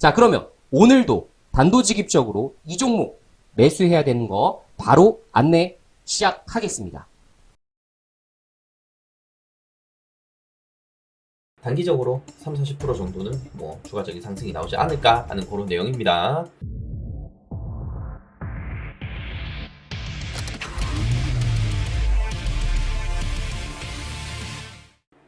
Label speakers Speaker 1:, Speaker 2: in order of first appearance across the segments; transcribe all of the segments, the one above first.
Speaker 1: 자 그러면 오늘도 단도직입적으로 이 종목 매수해야 되는 거 바로 안내 시작하겠습니다.
Speaker 2: 단기적으로 3, 40% 정도는 뭐 추가적인 상승이 나오지 않을까 하는 그런 내용입니다.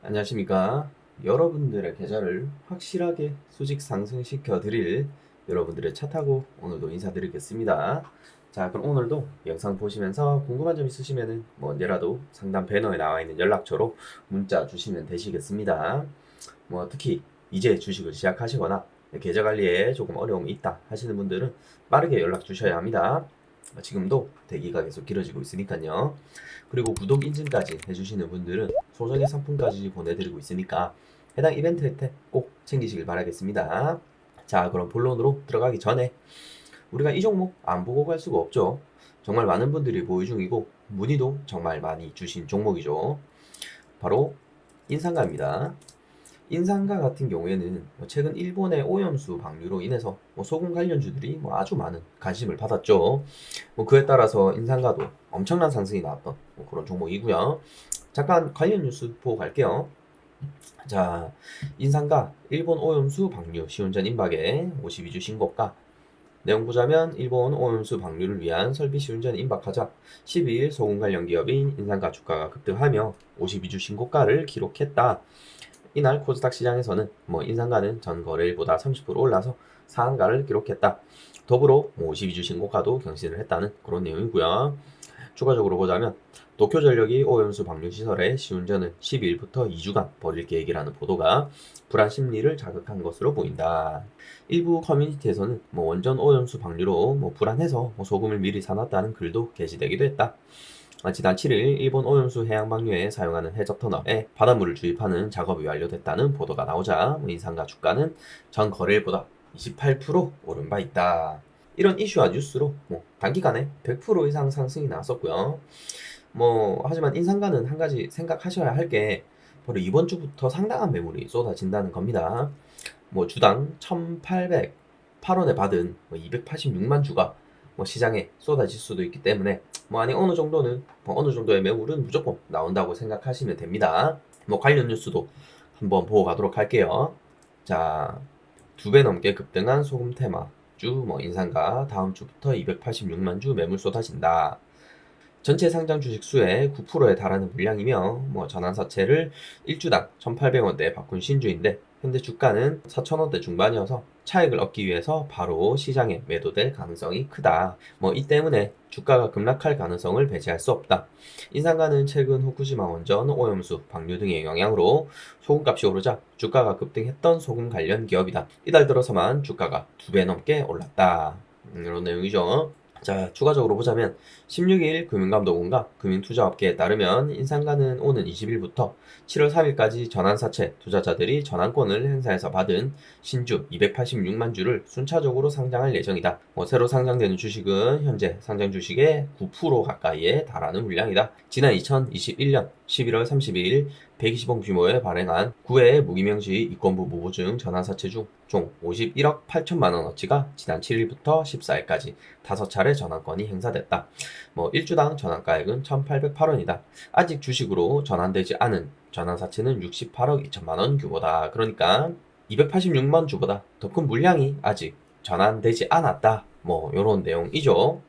Speaker 2: 안녕하십니까. 여러분들의 계좌를 확실하게 수직 상승시켜 드릴 여러분들의 차 타고 오늘도 인사드리겠습니다. 자, 그럼 오늘도 영상 보시면서 궁금한 점 있으시면은 뭐 언제라도 상담 배너에 나와 있는 연락처로 문자 주시면 되시겠습니다. 뭐 특히 이제 주식을 시작하시거나 계좌 관리에 조금 어려움이 있다 하시는 분들은 빠르게 연락 주셔야 합니다. 지금도 대기가 계속 길어지고 있으니까요. 그리고 구독 인증까지 해주시는 분들은 소정의 상품까지 보내드리고 있으니까 해당 이벤트 혜택 꼭 챙기시길 바라겠습니다. 자, 그럼 본론으로 들어가기 전에 우리가 이 종목 안 보고 갈 수가 없죠. 정말 많은 분들이 보유 중이고 문의도 정말 많이 주신 종목이죠. 바로 인상가입니다. 인상가 같은 경우에는 뭐 최근 일본의 오염수 방류로 인해서 뭐 소금 관련주들이 뭐 아주 많은 관심을 받았죠. 뭐 그에 따라서 인상가도 엄청난 상승이 나왔던 뭐 그런 종목이고요. 잠깐 관련 뉴스 보고 갈게요. 자, 인상가 일본 오염수 방류 시운전 임박에 52주 신고가 내용 보자면 일본 오염수 방류를 위한 설비 시운전 임박하자 12일 소금 관련 기업인 인상가 주가가 급등하며 52주 신고가를 기록했다. 이날 코스닥 시장에서는 뭐 인상가는 전 거래일보다 30% 올라서 상한가를 기록했다. 더불어 뭐 52주 신고가도 경신을 했다는 그런 내용이고요. 추가적으로 보자면 도쿄전력이 오염수 방류 시설의 시운전을 12일부터 2주간 벌일 계획이라는 보도가 불안 심리를 자극한 것으로 보인다. 일부 커뮤니티에서는 뭐 원전 오염수 방류로 뭐 불안해서 뭐 소금을 미리 사놨다는 글도 게시되기도 했다. 아, 지난 7일 일본 오염수 해양 방류에 사용하는 해적 터널에 바닷물을 주입하는 작업이 완료됐다는 보도가 나오자 뭐 인상가 주가는 전 거래일보다 28% 오른 바 있다. 이런 이슈와 뉴스로 뭐 단기간에 100% 이상 상승이 나왔었고요. 뭐 하지만 인상가는 한 가지 생각하셔야 할 게 바로 이번 주부터 상당한 매물이 쏟아진다는 겁니다. 뭐 주당 1,808원에 받은 뭐 286만 주가 뭐 시장에 쏟아질 수도 있기 때문에 뭐 아니 어느 정도는 뭐 어느 정도의 매물은 무조건 나온다고 생각하시면 됩니다. 뭐 관련 뉴스도 한번 보고 가도록 할게요. 자, 두 배 넘게 급등한 소금 테마 주 뭐 인상가 다음 주부터 286만 주 매물 쏟아진다. 전체 상장 주식 수의 9%에 달하는 물량이며 뭐 전환사채를 1주당 1,800원대에 바꾼 신주인데 현재 주가는 4,000원대 중반이어서 차익을 얻기 위해서 바로 시장에 매도될 가능성이 크다. 뭐 이 때문에 주가가 급락할 가능성을 배제할 수 없다. 인상가는 최근 후쿠시마 원전 오염수 방류 등의 영향으로 소금값이 오르자 주가가 급등했던 소금 관련 기업이다. 이달 들어서만 주가가 두 배 넘게 올랐다. 음, 이런 내용이죠. 자, 추가적으로 보자면 16일 금융감독원과 금융투자업계에 따르면 인상가는 오는 20일부터 7월 3일까지 전환사채 투자자들이 전환권을 행사해서 받은 신주 286만 주를 순차적으로 상장할 예정이다. 뭐 새로 상장되는 주식은 현재 상장 주식의 9% 가까이에 달하는 물량이다. 지난 2021년 11월 30일 120원 규모에 발행한 9회 무기명시 이권부 무보증 전환사채 중 총 51억 8천만 원어치가 지난 7일부터 14일까지 5차례 전환권이 행사됐다. 뭐 1주당 전환가액은 1,808원이다. 아직 주식으로 전환되지 않은 전환사채는 68억 2천만 원 규모다. 그러니까 286만 주보다 더 큰 물량이 아직 전환되지 않았다. 뭐 이런 내용이죠.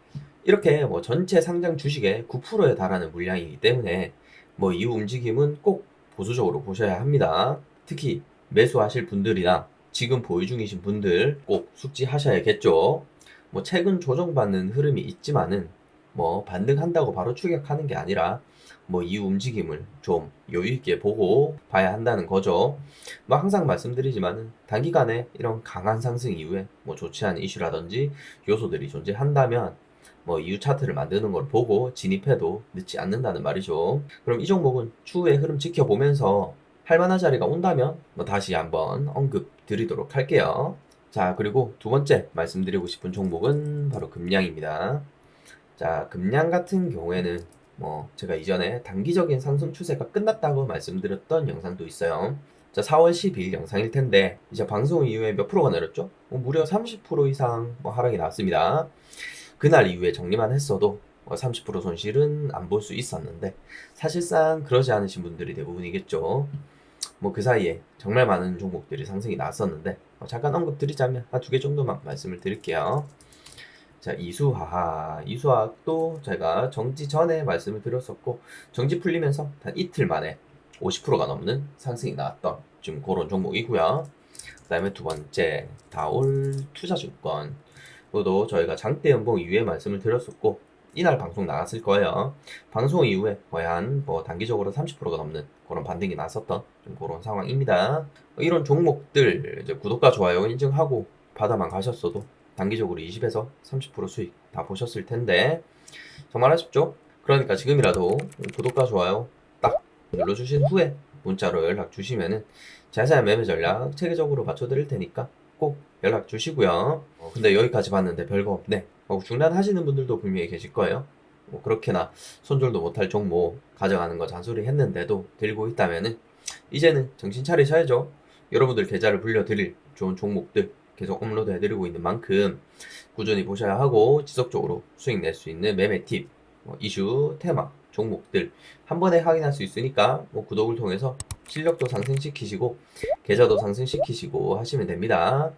Speaker 2: 이렇게 뭐 전체 상장 주식의 9%에 달하는 물량이기 때문에 뭐 이후 움직임은 꼭 보수적으로 보셔야 합니다. 특히 매수하실 분들이나 지금 보유 중이신 분들 꼭 숙지하셔야겠죠. 뭐 최근 조정받는 흐름이 있지만은 뭐 반등한다고 바로 추격하는 게 아니라 뭐 이후 움직임을 좀 여유 있게 보고 봐야 한다는 거죠. 뭐 항상 말씀드리지만은 단기간에 이런 강한 상승 이후에 뭐 좋지 않은 이슈라든지 요소들이 존재한다면 뭐 이후 차트를 만드는 걸 보고 진입해도 늦지 않는다는 말이죠. 그럼 이 종목은 추후의 흐름 지켜보면서 할만한 자리가 온다면 뭐 다시 한번 언급 드리도록 할게요. 자, 그리고 두 번째 말씀드리고 싶은 종목은 바로 금량입니다. 자, 금량 같은 경우에는 뭐 제가 이전에 단기적인 상승 추세가 끝났다고 말씀드렸던 영상도 있어요. 자, 4월 10일 영상일 텐데 이제 방송 이후에 몇 프로가 내렸죠? 뭐 무려 30% 이상 뭐 하락이 나왔습니다. 그날 이후에 정리만 했어도 뭐30% 손실은 안 볼 수 있었는데 사실상 그러지 않으신 분들이 대부분이겠죠. 뭐 그 사이에 정말 많은 종목들이 상승이 나왔었는데 어, 잠깐 언급 드리자면 한 두 개 정도만 말씀을 드릴게요. 자, 이수하하. 이수학도 제가 정지 전에 말씀을 드렸었고, 정지 풀리면서 단 이틀 만에 50%가 넘는 상승이 나왔던 지금 그런 종목이고요. 그 다음에 두 번째, 다올 투자증권. 그것도 저희가 장대 연봉 이후에 말씀을 드렸었고, 이날 방송 나갔을 거예요. 방송 이후에 거의 한뭐 단기적으로 30%가 넘는 그런 반등이 났었던 좀 그런 상황입니다. 이런 종목들 이제 구독과 좋아요 인증하고 받아만 가셨어도 단기적으로 20에서 30% 수익 다 보셨을 텐데 정말 아쉽죠? 그러니까 지금이라도 구독과 좋아요 딱 눌러주신 후에 문자로 연락 주시면은 자세한 매매 전략 체계적으로 맞춰드릴 테니까 꼭 연락 주시고요. 어, 근데 여기까지 봤는데 별거 없네. 어, 중단하시는 분들도 분명히 계실 거예요. 뭐 그렇게나 손절도 못할 종목 가져가는 거 잔소리 했는데도 들고 있다면은 이제는 정신 차리셔야죠. 여러분들 계좌를 불려드릴 좋은 종목들 계속 업로드 해드리고 있는 만큼 꾸준히 보셔야 하고 지속적으로 수익 낼 수 있는 매매 팁, 뭐 이슈, 테마, 종목들 한 번에 확인할 수 있으니까 뭐 구독을 통해서 실력도 상승시키시고 계좌도 상승시키시고 하시면 됩니다.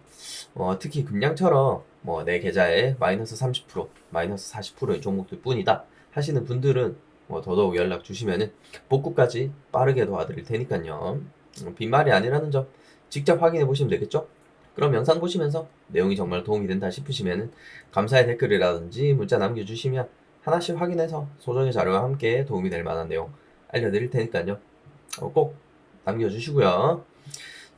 Speaker 2: 어, 특히 금량처럼 뭐 내 계좌에 마이너스 30% 마이너스 40%의 종목들 뿐이다 하시는 분들은 뭐 더더욱 연락 주시면은 복구까지 빠르게 도와드릴 테니까요. 음, 빈말이 아니라는 점 직접 확인해 보시면 되겠죠? 그럼 영상 보시면서 내용이 정말 도움이 된다 싶으시면은 감사의 댓글이라든지 문자 남겨주시면 하나씩 확인해서 소정의 자료와 함께 도움이 될 만한 내용 알려드릴 테니까요. 어, 꼭 남겨주시고요.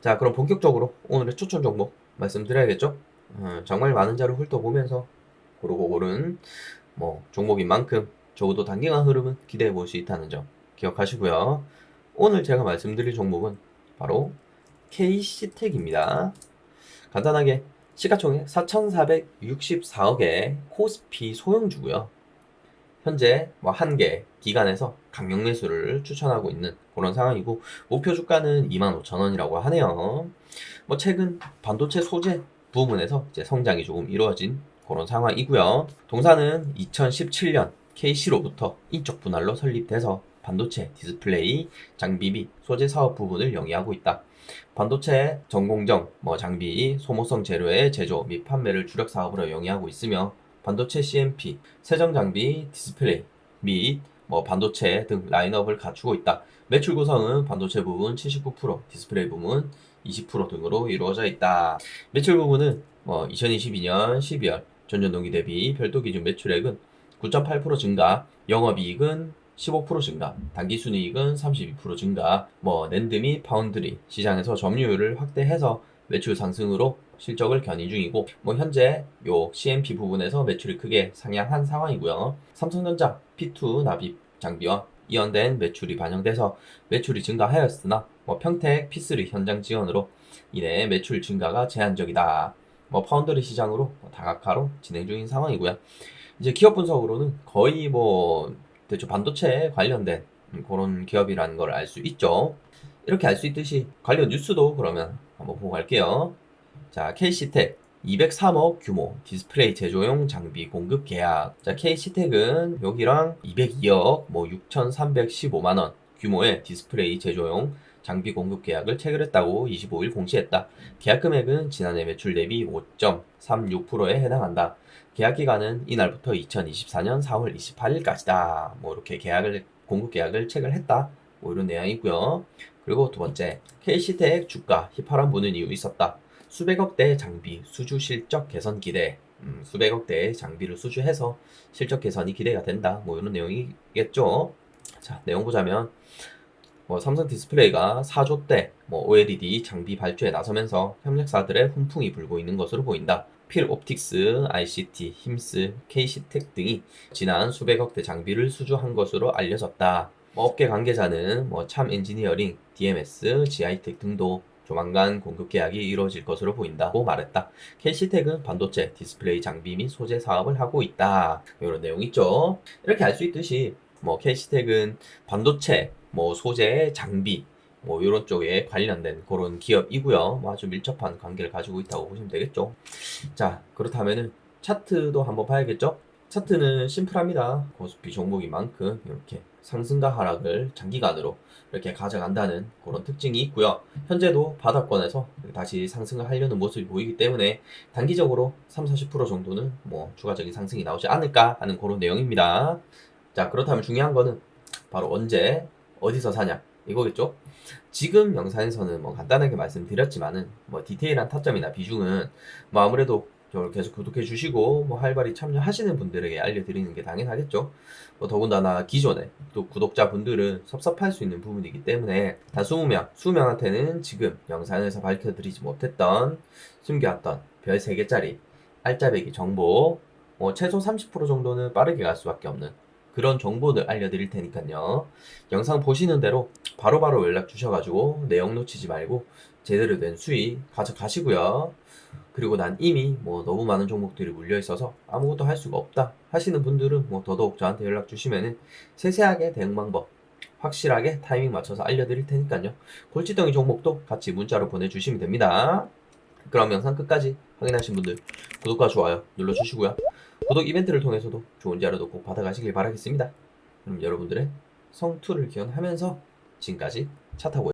Speaker 2: 자, 그럼 본격적으로 오늘의 추천 종목 말씀드려야겠죠? 어, 정말 많은 자료 훑어보면서 고르고 고른 뭐 종목인 만큼 적어도 단기간 흐름은 기대해 볼 수 있다는 점 기억하시고요. 오늘 제가 말씀드릴 종목은 바로 KC텍입니다. 간단하게 시가총액 4,464억의 코스피 소형주고요. 현재 뭐 한 개 기간에서 강력 매수를 추천하고 있는 그런 상황이고 목표 주가는 25,000원이라고 하네요. 뭐 최근 반도체 소재 부분에서 이제 성장이 조금 이루어진 그런 상황이고요. 동사는 2017년 KC로부터 인적 분할로 설립돼서 반도체 디스플레이, 장비 및 소재 사업 부분을 영위하고 있다. 반도체 전공정, 뭐 장비, 소모성 재료의 제조 및 판매를 주력 사업으로 영위하고 있으며 반도체 CMP, 세정 장비, 디스플레이 및 뭐 반도체 등 라인업을 갖추고 있다. 매출 구성은 반도체 부분 79%, 디스플레이 부분 20% 등으로 이루어져 있다. 매출 부분은 뭐 2022년 12월 전년 동기 대비 별도 기준 매출액은 9.8% 증가, 영업이익은 15% 증가, 당기순이익은 32% 증가, 뭐 낸드 및 파운드리 시장에서 점유율을 확대해서 매출 상승으로 실적을 견인 중이고 뭐 현재 요 CMP 부분에서 매출이 크게 상향한 상황이고요. 삼성전자 P2 납입 장비와 이연된 매출이 반영돼서 매출이 증가하였으나 뭐 평택 P3 현장 지원으로 인해 매출 증가가 제한적이다. 뭐 파운드리 시장으로 뭐 다각화로 진행 중인 상황이고요. 이제 기업 분석으로는 거의 뭐 대충 반도체 관련된 음, 그런 기업이라는 걸 알 수 있죠. 이렇게 알 수 있듯이 관련 뉴스도 그러면 한번 보고 갈게요. 자, KC텍 203억 규모 디스플레이 제조용 장비 공급 계약. 자, KC텍은 여기랑 202억 뭐 6,315만 원 규모의 디스플레이 제조용 장비 공급 계약을 체결했다고 25일 공시했다. 계약 금액은 지난해 매출 대비 5.36%에 해당한다. 계약 기간은 이날부터 2024년 4월 28일까지다. 뭐 이렇게 계약을 공급 계약을 체결했다. 뭐 이런 내용이고요. 그리고 두 번째, KC텍 주가 휘파람 부는 이유 있었다. 수백억 대 장비 수주 실적 개선 기대. 음, 수백억 대의 장비를 수주해서 실적 개선이 기대가 된다. 뭐 이런 내용이겠죠. 자, 내용 보자면 뭐 삼성 디스플레이가 4조 대 뭐 OLED 장비 발주에 나서면서 협력사들의 훈풍이 불고 있는 것으로 보인다. 필 옵틱스, ICT, 힘스, KC텍 등이 지난 수백억 대 장비를 수주한 것으로 알려졌다. 뭐 업계 관계자는 뭐 참 엔지니어링, DMS, GI텍 등도 조만간 공급 계약이 이루어질 것으로 보인다고 말했다. KC텍은 반도체, 디스플레이 장비 및 소재 사업을 하고 있다. 이런 내용 있죠. 이렇게 알 수 있듯이 뭐 KC텍은 반도체, 뭐 소재, 장비 뭐 이런 쪽에 관련된 그런 기업이고요. 뭐 아주 밀접한 관계를 가지고 있다고 보시면 되겠죠. 자 그렇다면은 차트도 한번 봐야겠죠. 차트는 심플합니다. 고스피 종목인 만큼 이렇게 상승과 하락을 장기간으로 이렇게 가져간다는 그런 특징이 있고요. 현재도 바닥권에서 다시 상승을 하려는 모습이 보이기 때문에 단기적으로 3, 40% 정도는 뭐 추가적인 상승이 나오지 않을까 하는 그런 내용입니다. 자, 그렇다면 중요한 거는 바로 언제, 어디서 사냐 이거겠죠? 지금 영상에서는 뭐 간단하게 말씀드렸지만은 뭐 디테일한 타점이나 비중은 뭐 아무래도 저를 계속 구독해 주시고 뭐 활발히 참여하시는 분들에게 알려드리는 게 당연하겠죠. 뭐 더군다나 기존에 또 구독자분들은 섭섭할 수 있는 부분이기 때문에 단 20명, 20명한테는 지금 영상에서 밝혀드리지 못했던 숨겨왔던 별 3개짜리 알짜배기 정보 뭐 최소 30% 정도는 빠르게 갈 수밖에 없는 그런 정보들 알려드릴 테니까요. 영상 보시는 대로 바로바로 연락 주셔가지고 내용 놓치지 말고 제대로 된 수익 가져가시고요. 그리고 난 이미 뭐 너무 많은 종목들이 물려 있어서 아무것도 할 수가 없다 하시는 분들은 뭐 더더욱 저한테 연락 주시면은 세세하게 대응 방법 확실하게 타이밍 맞춰서 알려드릴 테니까요. 골치덩이 종목도 같이 문자로 보내주시면 됩니다. 그럼 영상 끝까지 확인하신 분들 구독과 좋아요 눌러주시고요. 구독 이벤트를 통해서도 좋은 자료도 꼭 받아가시길 바라겠습니다. 그럼 여러분들의 성투를 기원하면서 지금까지 차 타고